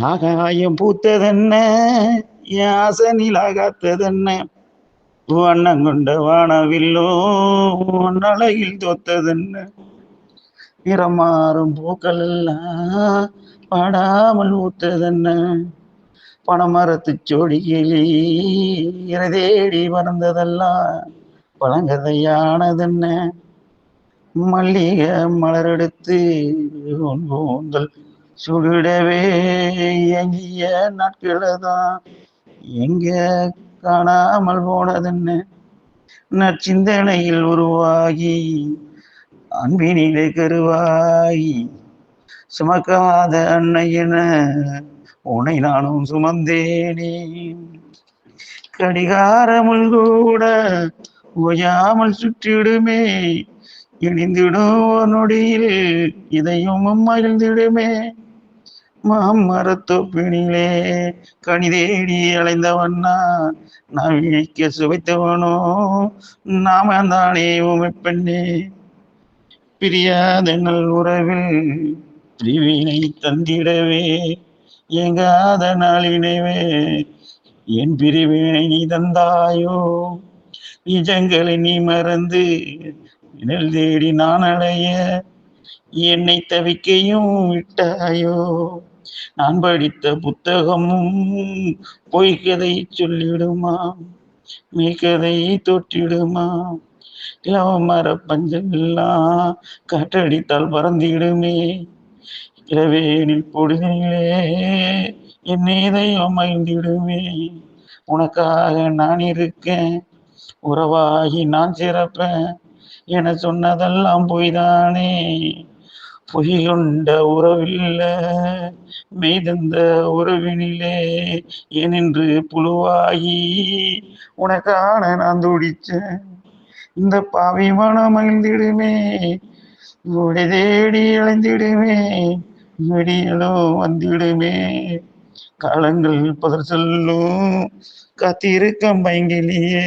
ஆகாயம் பூத்ததென்ன? யாசனில் ஆகாத்ததென்ன வண்ணம் கொண்ட வானவில்லோ நலையில் தோத்ததென்ன? நிறம் மாறும் பூக்கள் எல்லாம் பாடாமல் ஊத்ததென்ன? பணமரத்து சோடிகளி தேடி பறந்ததெல்லாம் பழங்கதையானதென்ன? மல்லிகை மலரெடுத்து உன் கூந்தல் சுடுடவே எங்கிய நாட்களதான் எங்க காணாமல் போனதுன்னு? நற்சிந்தனையில் உருவாகி அன்பினிலே கருவாகி சுமக்காத அன்னையென உனை நானும் சுமந்தேனே. கடிகாரமுள் கூட ஓயாமல் சுற்றிடுமே இணைந்திடும் நொடியில் இதையும் மகிழ்ந்திடுமே. மாமரத்தொப்பினிலே கனி தேடி அலைந்தவன்னா நான். சுவைத்தவனோ? நாம தானே உமை பெண்ணே. பிரியாத நல் உறவில் பிரிவினை தந்திடவே எங்காத நாளினைவே என் பிரிவினை நீ தந்தாயோ? நிஜங்களை நீ மறந்து நிழல் தேடி நான் அடைய என்னை தவிக்கையும் விட்டாயோ? நான் படித்த புத்தகமும் பொய்க்கதை சொல்லிடுமா மெய்க்கதை தொட்டிடுமா இளவமர பஞ்சமெல்லாம் காற்றடித்தால் பறந்திடுமே இளவேனில் பொழுதிலே என் இதயம் மகிழ்ந்திடுமே உனக்காக நான் இருக்கேன். உறவாகி நான் சிறப்பேன். என சொன்னதெல்லாம் பொய்தானே? பொய்யுண்ட உறவில்ல மெய்தந்த உறவினிலே ஏனென்று புழுவாகி உனக்கான நான் துடிச்சேன் இந்த பாவி மனம் மகிழ்ந்திடுமே உடை தேடி அழைந்திடுமே விடியலும் வந்திடுமே. காலங்கள் பதர் சொல்லும் காத்திருக்கம் பயங்கிலேயே